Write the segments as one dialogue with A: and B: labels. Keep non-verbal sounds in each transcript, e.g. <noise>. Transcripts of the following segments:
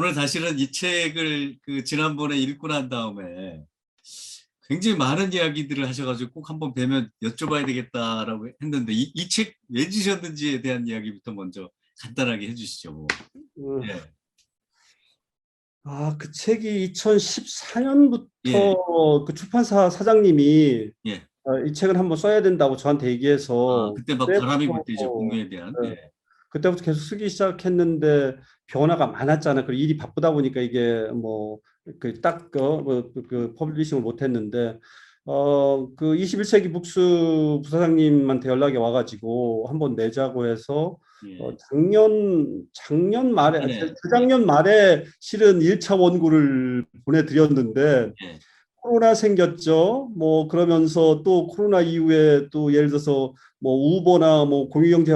A: 오늘 사실은 이 책을 그 지난번에 읽고 난 다음에 굉장히 많은 이야기들을 하셔가지고 꼭 한번 뵈면 여쭤봐야 되겠다라고 했는데 이 책왜 지셨는지에 대한 이야기부터 먼저 간단하게 해주시죠. 뭐.
B: 음,
A: 예.
B: 아, 그 책이 2014년부터
A: 예.
B: 그 출판사 사장님이
A: 예.
B: 어, 이 책을 한번 써야 된다고 저한테
A: 아,
B: 얘기해서
A: 그때 막 바람이 불 때죠 공유에 대한.
B: 네.
A: 예.
B: 그때부터 계속 쓰기 시작했는데 변화가 많았잖아. 그리고 일이 바쁘다 보니까 이게 뭐 뭐그딱그 뭐, 그- 그 퍼블리싱을 못했는데 어 그 21세기 북스 부사장님한테 연락이 와가지고 한번 내자고 해서
A: 예.
B: 어, 작년 작년 말에
A: 네.
B: 재작년 말에 실은 1차 원고를 보내드렸는데
A: 예.
B: 코로나 생겼죠. 뭐 그러면서 또 코로나 이후에 또 예를 들어서 뭐 우버나 뭐 공유경제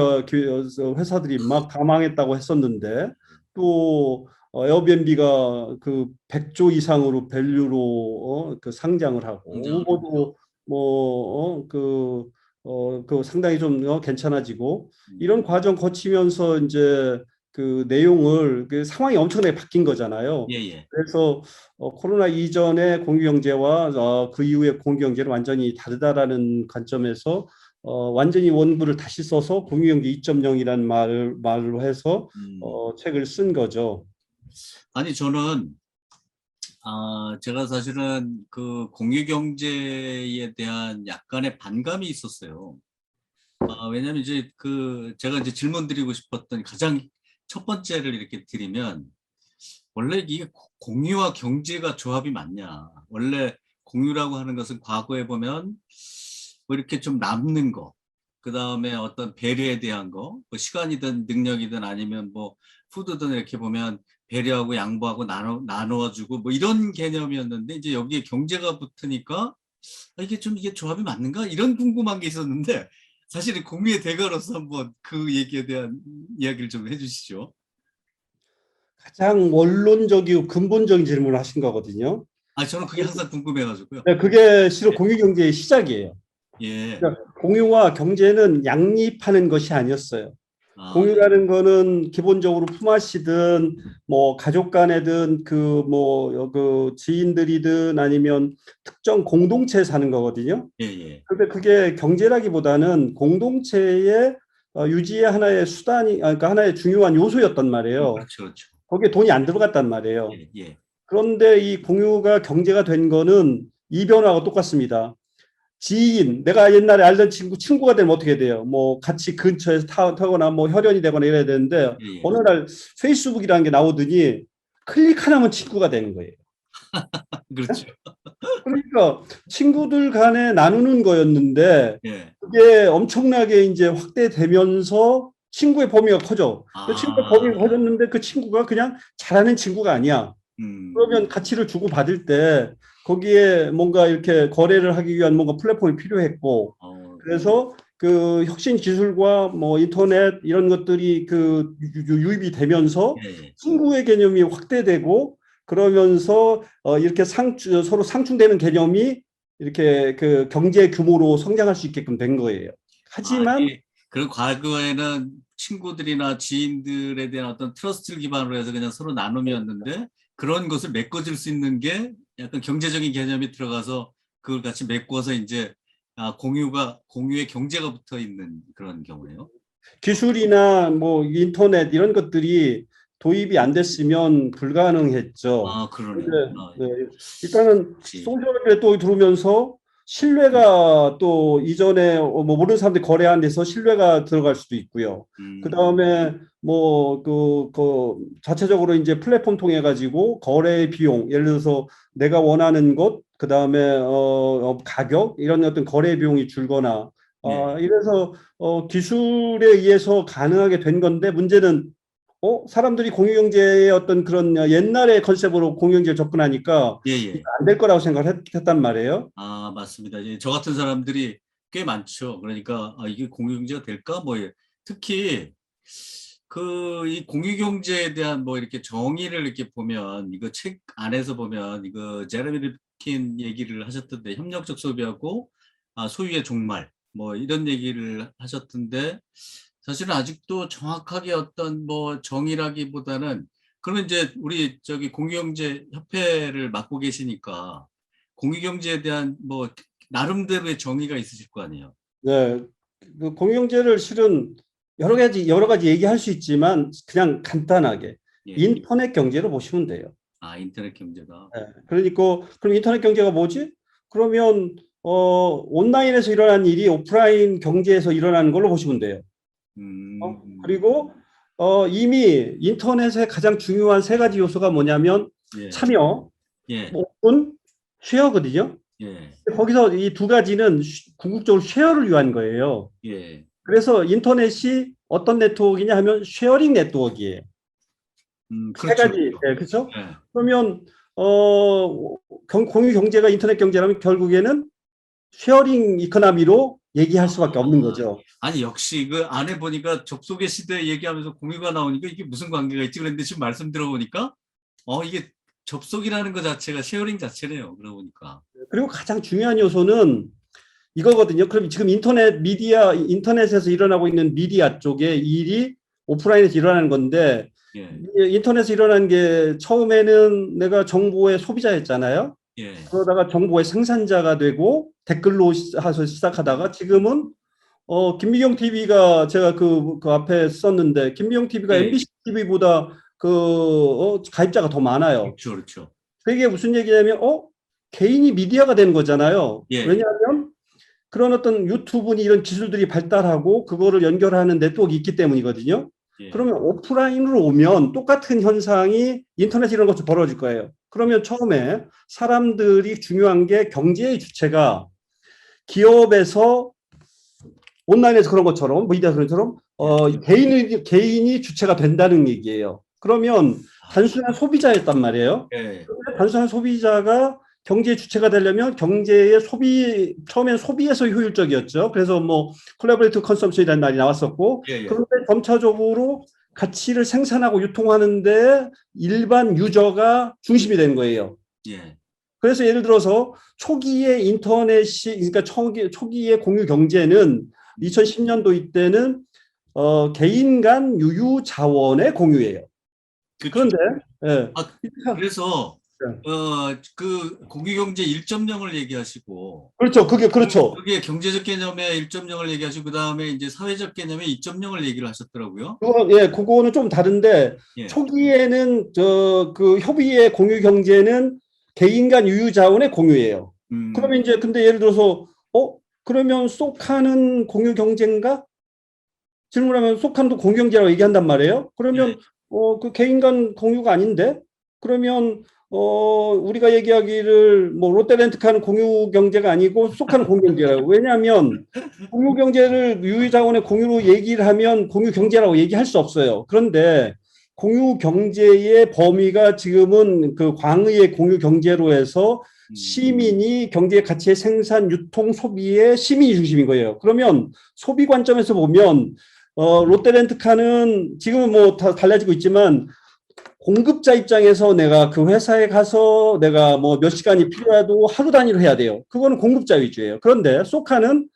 B: 회사들이 막 다 망했다고 했었는데 또 어, 에어비앤비가 그 100조 이상으로 밸류로 어, 그 상장을 하고 우버도 뭐그 어, 그 상당히 좀 어, 괜찮아지고
A: 음.
B: 이런 과정 거치면서 이제 그 내용을 그 상황이 엄청나게 바뀐 거잖아요.
A: 예, 예.
B: 그래서 어, 코로나 이전의 공유 경제와 어, 그 이후의 공유 경제는 완전히 다르다라는 관점에서 어, 완전히 원부를 다시 써서 공유 경제 2.0이라는 말을 말로 해서
A: 음.
B: 어, 책을 쓴 거죠.
A: 아니 저는 아 제가 사실은 그 공유 경제에 대한 약간의 반감이 있었어요. 아 왜냐면 이제 그 제가 이제 질문 드리고 싶었던 가장 첫 번째를 이렇게 드리면 원래 이게 고- 공유와 경제가 조합이 맞냐? 원래 공유라고 하는 것은 과거에 보면 뭐 이렇게 좀 남는 거, 그 다음에 어떤 배려에 대한 거, 뭐 시간이든 능력이든 아니면 뭐 푸드든 이렇게 보면 배려하고 양보하고 나눠 나누어주고 뭐 이런 개념이었는데 이제 여기에 경제가 붙으니까 아, 이게 좀 이게 조합이 맞는가 이런 궁금한 게 있었는데 사실 은 공유의 대가로서 한번 그 얘기에 대한 이야기를 좀 해주시죠.
B: 가장 원론적이고 근본적인 질문을 하신 거거든요.
A: 아 저는 그게 항상 궁금해가지고요.
B: 네, 그게 실은 공유 경제의 시작이에요.
A: 예.
B: 공유와 경제는 양립하는 것이 아니었어요.
A: 아,
B: 공유라는 거는 기본적으로 품앗이든 뭐 가족 간에든 그 뭐그 지인들이든 아니면 특정 공동체에 사는 거거든요.
A: 예, 예.
B: 근데 그게 경제라기보다는 공동체의 어, 유지의 하나의 수단이 아, 그러니까 하나의 중요한 요소였단 말이에요.
A: 그렇죠, 그렇죠.
B: 거기에 돈이 안 들어갔단 말이에요.
A: 예, 예.
B: 그런데 이 공유가 경제가 된 거는 이 변화하고 똑같습니다. 지인, 내가 옛날에 알던 친구, 친구가 되면 어떻게 돼요? 뭐 같이 근처에서 타, 타거나 뭐 혈연이 되거나 이래야 되는데
A: 예, 예.
B: 어느 날 페이스북이라는 게 나오더니 클릭 하나면 친구가 되는 거예요. <laughs>
A: 그렇죠.
B: 그러니까 친구들 간에 나누는 거였는데
A: 예.
B: 그게 엄청나게 이제 확대되면서 친구의 범위가 커져. 그
A: 아.
B: 친구의 범위가 커졌는데 그 친구가 그냥 잘하는 친구가 아니야.
A: 음.
B: 그러면 가치를 주고 받을 때 거기에 뭔가 이렇게 거래를 하기 위한 뭔가 플랫폼이 필요했고
A: 어,
B: 그래서 그 혁신 기술과 뭐 인터넷 이런 것들이 그 유- 유- 유입이 되면서
A: 예, 예.
B: 친구의 개념이 확대되고 그러면서 어 이렇게 상 서로 상충되는 개념이 이렇게 그 경제 규모로 성장할 수 있게끔 된 거예요. 하지만
A: 아, 예. 그리고 과거에는 친구들이나 지인들에 대한 어떤 트러스트를 기반으로 해서 그냥 서로 나눔이었는데 그런 것을 메꿔줄 수 있는 게 약간 경제적인 개념이 들어가서 그걸 같이 메꿔서 이제 아, 공유가 공유의 경제가 붙어 있는 그런 경우예요.
B: 기술이나 뭐 인터넷 이런 것들이 도입이 안 됐으면 불가능했죠.
A: 아 그러네.
B: 근데,
A: 아,
B: 네, 일단은
A: 그치.
B: 소셜미디어에 또 들어오면서 신뢰가 또 이전에 어, 뭐 모르는 사람들이 거래하는 데서 신뢰가 들어갈 수도 있고요.
A: 음,
B: 그 다음에 뭐그 그 자체적으로 이제 플랫폼 통해 가지고 거래 비용 예를 들어서 내가 원하는 것, 그 다음에 어, 어, 가격 이런 어떤 거래 비용이 줄거나 어, 이래서 어, 기술에 의해서 가능하게 된 건데 문제는 어 사람들이 공유경제의 어떤 그런 옛날의 컨셉으로 공유경제에 접근하니까
A: 예, 예.
B: 안될 거라고 생각을 했, 단 말이에요.
A: 아 맞습니다. 예, 저 같은 사람들이 꽤 많죠. 그러니까 아, 이게 공유경제가 될까? 뭐 예. 특히 그 이 공유경제에 대한 뭐 이렇게 정의를 이렇게 보면 이거 책 안에서 보면 이거 제레미 립킨 얘기를 하셨던데 협력적 소비하고 아, 소유의 종말 뭐 이런 얘기를 하셨던데 사실은 아직도 정확하게 어떤 뭐 정의라기보다는 그러면 이제 우리 저기 공유경제 협회를 맡고 계시니까 공유경제에 대한 뭐 나름대로의 정의가 있으실 거 아니에요.
B: 네, 그 공유경제를 실은 여러 가지 여러 가지 얘기할 수 있지만 그냥 간단하게
A: 예.
B: 인터넷 경제로 보시면 돼요.
A: 아 인터넷 경제다.
B: 네, 그러니까 그럼 인터넷 경제가 뭐지? 그러면 어 온라인에서 일어난 일이 오프라인 경제에서 일어나는 걸로 보시면 돼요.
A: 음,
B: 어, 그리고 어 이미 인터넷의 가장 중요한 세 가지 요소가 뭐냐면
A: 예,
B: 참여,
A: 예,
B: 오픈, 쉐어거든요.
A: 예,
B: 거기서 이 두 가지는 쉬- 궁극적으로 쉐어를 위한 거예요.
A: 예.
B: 그래서 인터넷이 어떤 네트워크냐 하면 쉐어링 네트워크예요.
A: 음,
B: 세
A: 그렇죠.
B: 가지.
A: 그렇죠.
B: 네, 그렇죠?
A: 예.
B: 그러면 어 경- 공유 경제가 인터넷 경제라면 결국에는 쉐어링 이코노미로 얘기할 수밖에 없는 거죠.
A: 아니 역시 그 안에 보니까 접속의 시대 얘기하면서 공유가 나오니까 이게 무슨 관계가 있지 그랬는데 지금 말씀 들어보니까 어 이게 접속이라는 것 자체가 쉐어링 자체네요. 그러고 보니까.
B: 그리고 가장 중요한 요소는 이거거든요. 그럼 지금 인터넷 미디어 인터넷에서 일어나고 있는 미디어 쪽의 일이 오프라인에서 일어나는 건데
A: 예,
B: 인터넷에서 일어난 게 처음에는 내가 정보의 소비자였잖아요.
A: 예,
B: 그러다가 정보의 생산자가 되고 댓글로 시- 해서 시작하다가 지금은 어 김미경 TV가 제가 그, 그 앞에 썼는데 김미경 TV가
A: 네.
B: MBC TV보다 그 어, 가입자가 더 많아요.
A: 그렇죠, 그렇죠.
B: 그게 무슨 얘기냐면 어 개인이 미디어가 되는 거잖아요.
A: 예.
B: 왜냐하면 그런 어떤 유튜브니 이런 기술들이 발달하고 그거를 연결하는 네트워크가 있기 때문이거든요.
A: 예.
B: 그러면 오프라인으로 오면 똑같은 현상이 인터넷 이런 것도 벌어질 거예요. 그러면 처음에 사람들이 중요한 게 경제의 주체가 기업에서 온라인에서 그런 것처럼 미디어 그런 것처럼 어, 개인이 개인이 주체가 된다는 얘기예요. 그러면 단순한 소비자였단 말이에요.
A: 예,
B: 단순한 소비자가 경제의 주체가 되려면 경제의 소비 처음엔 소비에서 효율적이었죠. 그래서 뭐 콜라보레이티브 컨섬션이라는 말이 나왔었고
A: 예, 예.
B: 그런데 점차적으로 가치를 생산하고 유통하는데 일반 유저가 중심이 되는 거예요.
A: 예.
B: 그래서 예를 들어서 초기에 인터넷이 그러니까 초기 초기의 공유 경제는 2010년도 이때는 어, 개인 간 유유 자원의 공유예요.
A: 그렇죠.
B: 그런데 예.
A: 아, 그래서
B: 네.
A: 어그 공유경제 1.0을 얘기하시고
B: 그렇죠. 그게 그렇죠.
A: 그게 경제적 개념의 1.0을 얘기하시고 그다음에 이제 사회적 개념의 2.0을 얘기를 하셨더라고요.
B: 그거 예, 그거는 좀 다른데
A: 예.
B: 초기에는 저 그 협의의 공유 경제는 개인 간 유유 자원의 공유예요.
A: 음,
B: 그러면 이제 근데 예를 들어서 어 그러면 쏙하는 공유 경제인가? 질문하면 쏙한도 공유 경제라고 얘기한단 말이에요. 그러면
A: 예.
B: 어그 개인 간 공유가 아닌데 그러면 어 우리가 얘기하기를 뭐 롯데렌트카는 공유 경제가 아니고 쏙하는 공유 경제라고 왜냐하면 공유 경제를 유유자원의 공유로 얘기를 하면 공유 경제라고 얘기할 수 없어요. 그런데 공유 경제의 범위가 지금은 그 광의의 공유 경제로 해서
A: 음,
B: 시민이 경제 가치의 생산, 유통, 소비의 시민이 중심인 거예요. 그러면 소비 관점에서 보면 어, 롯데렌트카는 지금은 뭐 다 달라지고 있지만 공급자 입장에서 내가 그 회사에 가서 내가 뭐 몇 시간이 필요해도 하루 단위로 해야 돼요. 그거는 공급자 위주예요. 그런데 소카는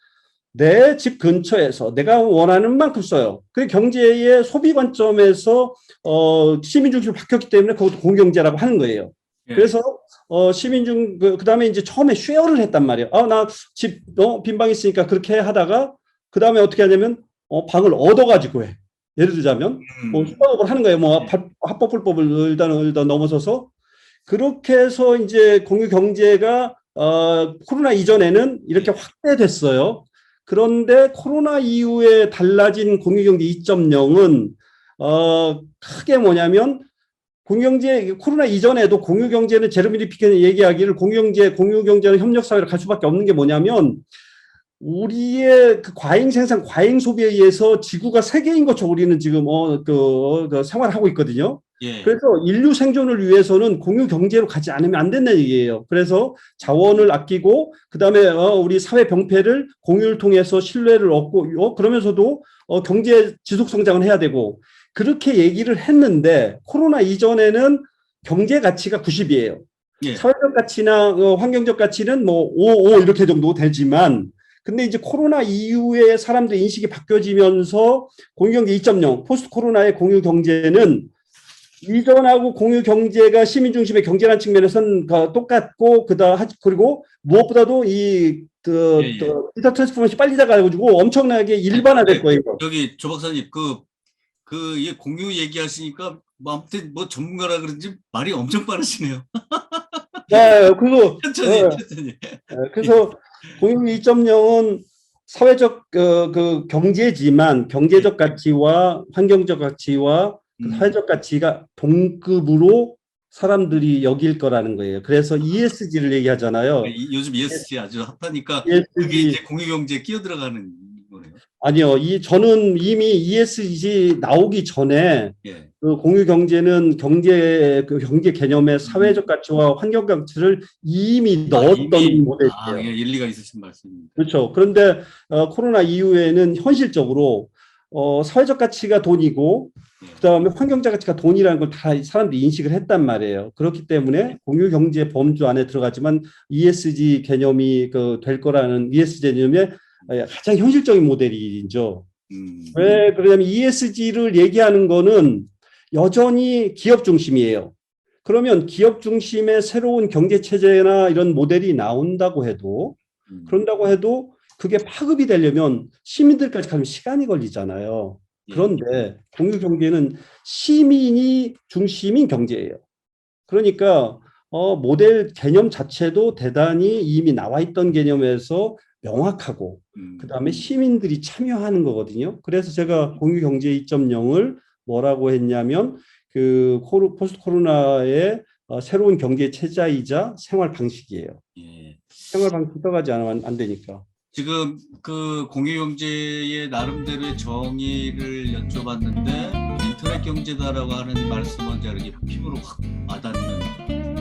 B: 내 집 근처에서 내가 원하는 만큼 써요. 그 경제의 소비 관점에서 어, 시민 중심으로 바뀌었기 때문에 그것도 공경제라고 하는 거예요.
A: 예.
B: 그래서 어 시민 중 그, 그다음에 이제 처음에 쉐어를 했단 말이에요. 아, 나집 어, 빈방 있으니까 그렇게 하다가 그 다음에 어떻게 하냐면 어 방을 얻어 가지고 해. 예를 들자면
A: 음,
B: 뭐 수박업을 하는 거예요. 뭐 합- 합법 불법을 일단 일단 넘어서서 그렇게 해서 이제 공유 경제가 어 코로나 이전에는 이렇게 확대됐어요. 그런데 코로나 이후에 달라진 공유 경제 2.0은 어 크게 뭐냐면 공유경제 코로나 이전에도 공유경제는 제르미 리피켄이 얘기하기를 공유경제 공유경제는 협력 사회로 갈 수밖에 없는 게 뭐냐면 우리의 그 과잉 생산, 과잉 소비에 의해서 지구가 세계인 것처럼 우리는 지금 어 그 그 생활하고 있거든요.
A: 예.
B: 그래서 인류 생존을 위해서는 공유 경제로 가지 않으면 안 된다는 얘기예요. 그래서 자원을 아끼고 그다음에 어, 우리 사회 병폐를 공유를 통해서 신뢰를 얻고 어, 그러면서도 어, 경제 지속 성장을 해야 되고 그렇게 얘기를 했는데 코로나 이전에는 경제 가치가 90이에요.
A: 예.
B: 사회적 가치나 어, 환경적 가치는 뭐 5, 5 이렇게 정도 되지만 근데 이제 코로나 이후에 사람들의 인식이 바뀌어지면서 공유경제 2.0 포스트 코로나의 공유 경제는 이전하고 공유 경제가 시민 중심의 경제라는 측면에서는 그 똑같고 그다 하- 그리고 무엇보다도 이 그
A: 예, 예.
B: 디지털 트랜스포메이션이 빨리 나가지고 엄청나게 일반화될
A: 네.
B: 거예요.
A: 여기 조 박사님 그, 그, 이 공유 얘기하시니까 뭐 아무튼 뭐 전문가라 그런지 말이 엄청 빠르시네요.
B: 네, 그리고 <laughs>
A: 천천히,
B: 네.
A: 천천히.
B: 예, 그래서 공유 2.0은 사회적 그, 그 경제지만 경제적 가치와 환경적 가치와 그
A: 음.
B: 사회적 가치가 동급으로 사람들이 여길 거라는 거예요. 그래서 ESG를 얘기하잖아요.
A: 이- 요즘 ESG 아주 핫하니까 그게
B: ESG
A: 이제 공유 경제에 끼어 들어가는 거네요.
B: 아니요. 이 저는 이미 ESG 나오기 전에
A: 예.
B: 그 공유 경제는 경제 그 경제 개념의 사회적 가치와 환경 가치를 이미 넣었던
A: 아, 이미-
B: 모델이에요.
A: 아, 예, 일리가 있으신 말씀입니다.
B: 그렇죠. 그런데 어, 코로나 이후에는 현실적으로 어, 사회적 가치가 돈이고
A: 예.
B: 그다음에 환경적 가치가 돈이라는 걸 다 사람들이 인식을 했단 말이에요. 그렇기 때문에 공유 경제 범주 안에 들어가지만 ESG 개념이 그 될 거라는 ESG 개념의 어, 가장 현실적인 모델이죠.
A: 음.
B: 왜 그러냐면 ESG를 얘기하는 거는 여전히 기업 중심이에요. 그러면 기업 중심의 새로운 경제 체제나 이런 모델이 나온다고 해도
A: 음.
B: 그런다고 해도 그게 파급이 되려면 시민들까지 가면 시간이 걸리잖아요.
A: 예.
B: 그런데 공유 경제는 시민이 중심인 경제예요. 그러니까 어, 모델 개념 자체도 대단히 이미 나와 있던 개념에서 명확하고
A: 음.
B: 그다음에 시민들이 참여하는 거거든요. 그래서 제가 공유 경제 2.0을 뭐라고 했냐면 그 코로, 포스트 코로나의 어, 새로운 경제 체제이자 생활 방식이에요.
A: 예.
B: 생활 방식 떠가지 않으면 안 되니까.
A: 지금 그 공유경제의 나름대로의 정의를 여쭤봤는데 인터넷 경제다라고 하는 말씀은 제가 이렇게 피부로 확 와닿는